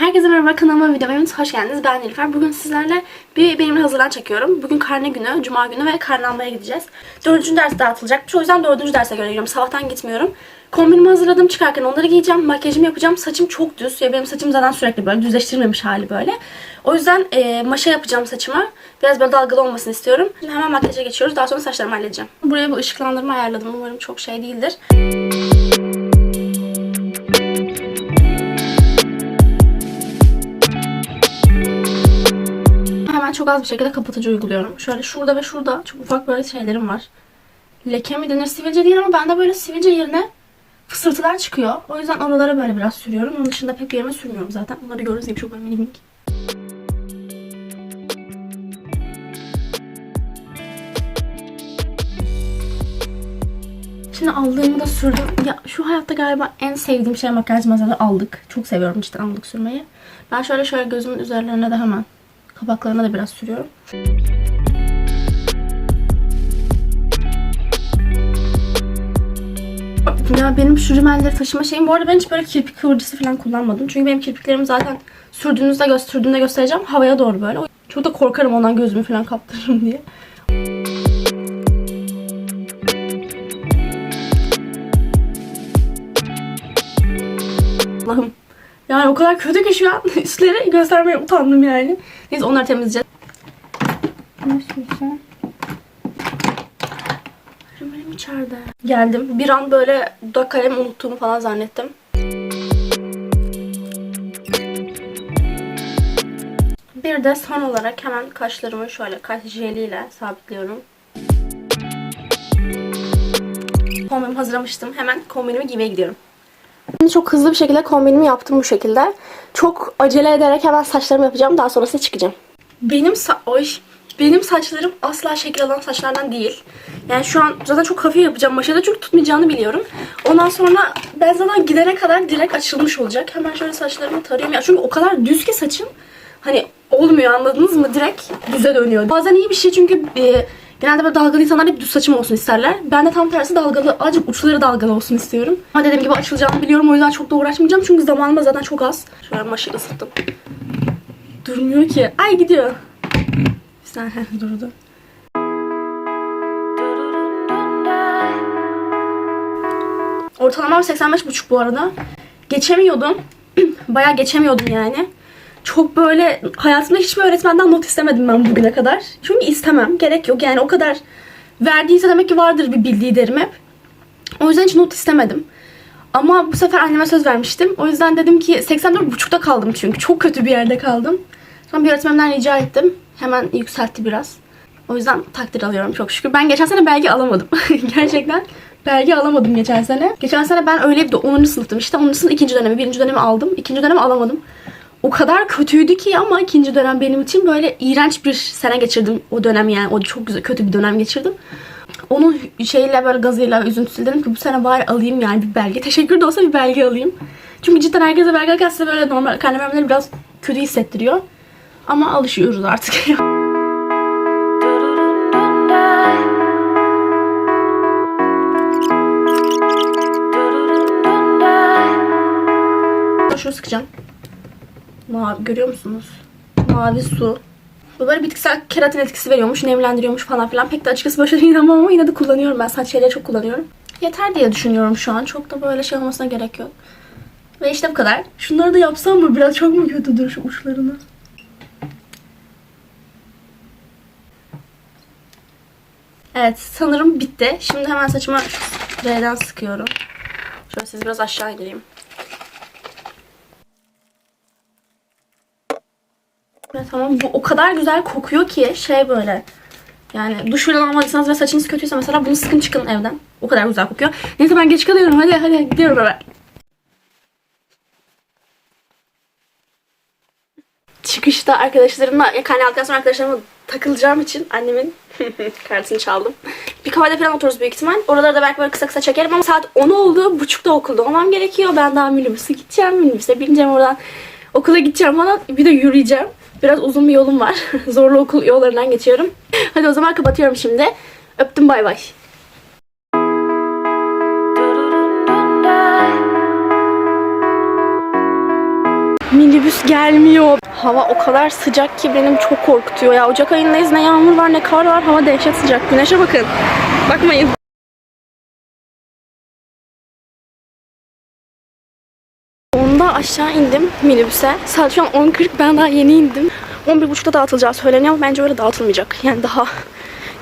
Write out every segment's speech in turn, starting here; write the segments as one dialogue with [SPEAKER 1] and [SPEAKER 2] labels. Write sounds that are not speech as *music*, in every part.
[SPEAKER 1] Herkese merhaba kanalıma videoma hoş geldiniz. Ben Nilüfer. Bugün sizlerle bir benimle hazırlan çekiyorum. Bugün karne günü, cuma günü ve karne almaya gideceğiz. Dördüncü ders dağıtılacakmış. O yüzden dördüncü derse göre gidiyorum. Sabahtan gitmiyorum. Kombinimi hazırladım. Çıkarken onları giyeceğim. Makyajımı yapacağım. Saçım çok düz. Ya benim saçım zaten sürekli böyle düzleştirilmemiş hali böyle. O yüzden e, maşa yapacağım saçıma. Biraz böyle dalgalı olmasını istiyorum. Şimdi hemen makyaja geçiyoruz. Daha sonra saçlarımı halledeceğim. Buraya bir ışıklandırma ayarladım. Umarım çok şey değildir. Hemen çok az bir şekilde kapatıcı uyguluyorum. Şöyle şurada ve şurada çok ufak böyle şeylerim var. Leke mi denir sivilce değil ama bende böyle sivilce yerine fısırtılar çıkıyor. O yüzden oralara böyle biraz sürüyorum. Onun dışında pek yerime sürmüyorum zaten. Bunları görürüz gibi çok minik. Şimdi aldığımı da sürdüm. Ya şu hayatta galiba en sevdiğim şey makyaj malzemeleri aldık. Çok seviyorum cidden aldık sürmeyi. Ben şöyle şöyle gözümün üzerlerine de hemen kapaklarına da biraz sürüyorum. Ya benim şu rimelleri taşıma şeyim. Bu arada ben hiç böyle kirpik kıvırcısı falan kullanmadım. Çünkü benim kirpiklerim zaten sürdüğünüzde gösterdiğimde göstereceğim. Havaya doğru böyle. Çok da korkarım ondan gözümü falan kaptırırım diye. Allah'ım. Yani o kadar kötü ki şu an *laughs* üstleri göstermeye utandım yani. Neyse onları temizleyeceğiz. Rimelim içeride. Geldim. Bir an böyle dudak kalemi unuttuğumu falan zannettim. Bir de son olarak hemen kaşlarımı şöyle kaş jeliyle sabitliyorum. Kombinimi hazırlamıştım. Hemen kombinimi giymeye gidiyorum. Şimdi çok hızlı bir şekilde kombinimi yaptım bu şekilde. Çok acele ederek hemen saçlarımı yapacağım. Daha sonrasında çıkacağım. Benim sa Oy. Benim saçlarım asla şekil alan saçlardan değil. Yani şu an zaten çok hafif yapacağım. Maşada çok tutmayacağını biliyorum. Ondan sonra ben zaten gidene kadar direkt açılmış olacak. Hemen şöyle saçlarımı tarayayım. Ya çünkü o kadar düz ki saçım. Hani olmuyor anladınız mı? Direkt düze dönüyor. Bazen iyi bir şey çünkü e, genelde böyle dalgalı insanlar hep düz saçım olsun isterler. Ben de tam tersi dalgalı, azıcık uçları dalgalı olsun istiyorum. Ama dediğim gibi açılacağını biliyorum. O yüzden çok da uğraşmayacağım. Çünkü zamanım zaten çok az. Şöyle maşı ısıttım. Durmuyor ki. Ay gidiyor. Saniye *laughs* durdu. Ortalamam 85,5 bu arada. Geçemiyordum. *clears throat* Bayağı geçemiyordum yani. Çok böyle hayatımda hiçbir öğretmenden not istemedim ben bugüne kadar. Çünkü istemem. Gerek yok. Yani o kadar verdiyse demek ki vardır bir bildiği derim hep. O yüzden hiç not istemedim. Ama bu sefer anneme söz vermiştim. O yüzden dedim ki 84,5'ta kaldım çünkü. Çok kötü bir yerde kaldım. Sonra bir öğretmenden rica ettim. Hemen yükseltti biraz. O yüzden takdir alıyorum çok şükür. Ben geçen sene belge alamadım. *laughs* Gerçekten belge alamadım geçen sene. Geçen sene ben öyle bir de 10. sınıftım işte. 10. sınıf ikinci dönemi, birinci dönemi aldım. İkinci dönemi alamadım. O kadar kötüydü ki ama ikinci dönem benim için böyle iğrenç bir sene geçirdim o dönem yani. O çok güzel kötü bir dönem geçirdim. Onun şeyle böyle gazıyla, üzüntüsüyle dedim ki bu sene bari alayım yani bir belge. Teşekkür de olsa bir belge alayım. Çünkü cidden herkese belge alırken böyle normal karnevermeleri biraz kötü hissettiriyor. Ama alışıyoruz artık. *laughs* Şunu sıkacağım. Mavi görüyor musunuz? Mavi su. Bu böyle bitkisel keratin etkisi veriyormuş, nemlendiriyormuş falan filan. Pek de açıkçası başarılı *laughs* inanmam ama yine de kullanıyorum ben. Saç şeyleri çok kullanıyorum. Yeter diye düşünüyorum şu an. Çok da böyle şey olmasına gerek yok. Ve işte bu kadar. Şunları da yapsam mı? Biraz çok mu kötüdür şu uçlarını? Evet sanırım bitti. Şimdi hemen saçıma R'den sıkıyorum. Şöyle siz biraz aşağı indireyim. Evet, tamam bu o kadar güzel kokuyor ki şey böyle. Yani duş falan almadıysanız ve saçınız kötüyse mesela bunu sıkın çıkın evden. O kadar güzel kokuyor. Neyse ben geç kalıyorum. Hadi hadi gidiyorum hemen. Çıkışta arkadaşlarımla, ya aldıktan sonra arkadaşlarımla takılacağım için annemin *laughs* kartını çaldım. Bir kafede falan otururuz büyük ihtimal. Oraları da belki böyle kısa kısa çekerim ama saat 10 oldu. Buçukta okulda olmam gerekiyor. Ben daha minibüse gideceğim. Minibüse bineceğim oradan. Okula gideceğim falan. Bir de yürüyeceğim. Biraz uzun bir yolum var. *laughs* Zorlu okul yollarından geçiyorum. Hadi o zaman kapatıyorum şimdi. Öptüm bay bay. minibüs gelmiyor. Hava o kadar sıcak ki benim çok korkutuyor ya. Ocak ayındayız ne yağmur var ne kar var. Hava dehşet sıcak. Güneşe bakın. Bakmayın. Onda aşağı indim minibüse. Saat şu an 10.40 ben daha yeni indim. 11.30'da dağıtılacağı söyleniyor ama bence öyle dağıtılmayacak. Yani daha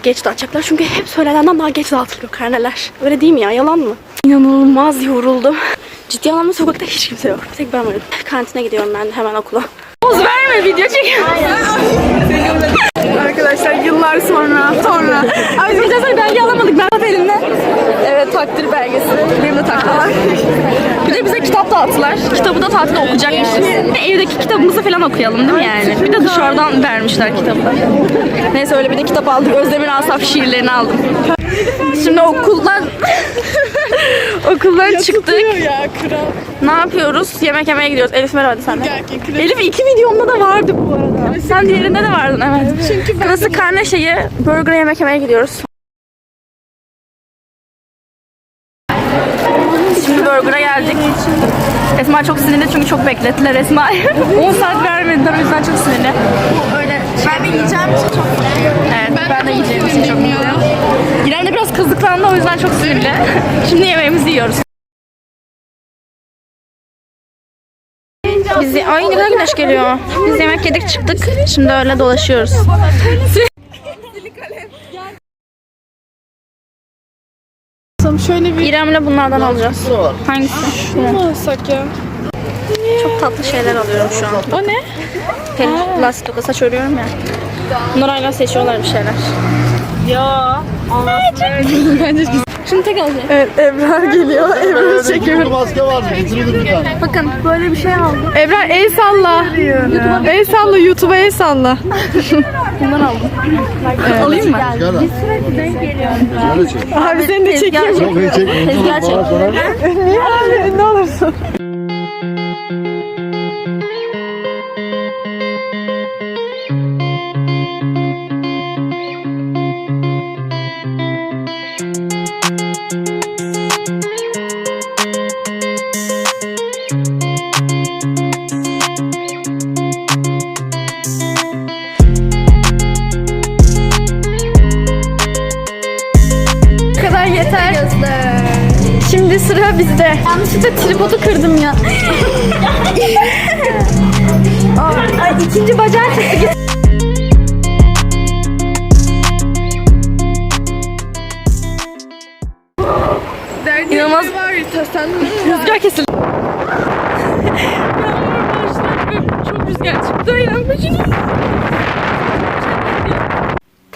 [SPEAKER 1] geç dağıtacaklar. Çünkü hep söylenenden daha geç dağıtılıyor karneler. Öyle değil mi ya? Yalan mı? İnanılmaz yoruldum. Ciddi anlamda sokakta hiç kimse yok. Bir tek ben varım. Kantine gidiyorum ben hemen okula. Poz verme video çekiyorum. Arkadaşlar yıllar sonra sonra. Ay biz geçen sene belge alamadık. Ben elimde. Evet takdir belgesi. Benim de takdir var. Bir de bize kitap dağıttılar. Kitabı da tatilde okuyacakmışız. Bir de evdeki kitabımızı falan okuyalım değil mi yani? Bir de dışarıdan vermişler kitabı. Neyse öyle bir de kitap aldık. Özdemir Asaf şiirlerini aldım. Şimdi okuldan *laughs* okuldan çıktık.
[SPEAKER 2] ya kral.
[SPEAKER 1] Ne yapıyoruz? Yemek yemeye gidiyoruz. Elif merhaba hadi sen de. Elif iki videomda da vardı bu arada. Sen diğerinde de vardın evet.
[SPEAKER 2] Çünkü ben
[SPEAKER 1] Klasik karne şeyi burger yemek yemeye gidiyoruz. Şimdi burger'a geldik. Esma çok sinirli çünkü çok beklettiler Esma'yı. 10 *laughs* saat vermediler o yüzden çok sinirli. Öyle ben de yiyeceğim için çok mutluyum. Evet ben, de yiyeceğim için çok mutluyum. İrem de biraz kızıklandı o yüzden çok sinirli. Şimdi yemeğimizi yiyoruz. Biz ay ne kadar güneş geliyor. Biz yemek yedik çıktık. Şimdi öyle dolaşıyoruz. *laughs*
[SPEAKER 2] şöyle bir
[SPEAKER 1] İrem'le bunlardan alacağız. Hangisi?
[SPEAKER 2] ne alsak ya?
[SPEAKER 1] Çok tatlı şeyler alıyorum şu an.
[SPEAKER 2] O ne?
[SPEAKER 1] Pelin lastik toka saç örüyorum ya. Bunlar hala seçiyorlar bir şeyler. Ya.
[SPEAKER 2] Bence *laughs*
[SPEAKER 1] Şunu tek alacağım.
[SPEAKER 2] Evet Ebrar geliyor. Ebrar çekiyor.
[SPEAKER 3] Kutu maske tane.
[SPEAKER 1] Bakın böyle bir şey aldım.
[SPEAKER 2] Ebrar el salla. El salla YouTube'a el salla. *laughs*
[SPEAKER 1] Bundan aldım. Alayım mı?
[SPEAKER 3] Gel lan. Şöyle çek.
[SPEAKER 2] Abi seni de çekeyim.
[SPEAKER 3] Çok iyi çek.
[SPEAKER 1] Tezgah çek.
[SPEAKER 3] Bana sonra
[SPEAKER 2] Niye *laughs* abi ne olursun.
[SPEAKER 1] Yeter. Şimdi sıra bizde. Yanlışlıkla tripodu kırdım ya. *laughs* Ay ikinci bacağı çıktı. İnanılmaz rüzgar kesildi. *laughs* Yağmur başladı çok rüzgar çıktı. İnanmışsınız.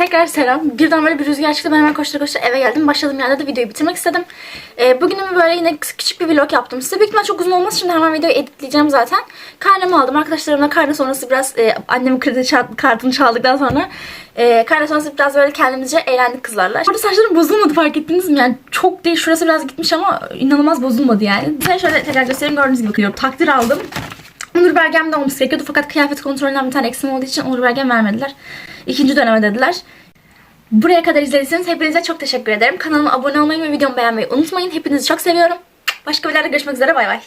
[SPEAKER 1] Tekrar selam. Birden böyle bir rüzgar çıktı. Ben hemen koştura koştura eve geldim. Başladığım yerde de videoyu bitirmek istedim. Ee, bugünümü böyle yine küçük bir vlog yaptım size. Büyük çok uzun olmaz. Şimdi hemen videoyu editleyeceğim zaten. Karnemi aldım. Arkadaşlarımla karne sonrası biraz e, annemin kredi kartını çaldıktan sonra e, karne sonrası biraz böyle kendimizce eğlendik kızlarla. Burada saçlarım bozulmadı fark ettiniz mi? Yani çok değil. Şurası biraz gitmiş ama inanılmaz bozulmadı yani. Size şöyle tekrar göstereyim. Gördüğünüz gibi bakıyorum. Takdir aldım. Onur belgem de olması gerekiyordu fakat kıyafet kontrolünden bir tane eksim olduğu için onur belgem vermediler. İkinci döneme dediler. Buraya kadar izlediyseniz hepinize çok teşekkür ederim. Kanalıma abone olmayı ve videomu beğenmeyi unutmayın. Hepinizi çok seviyorum. Başka videolarda görüşmek üzere. Bay bay.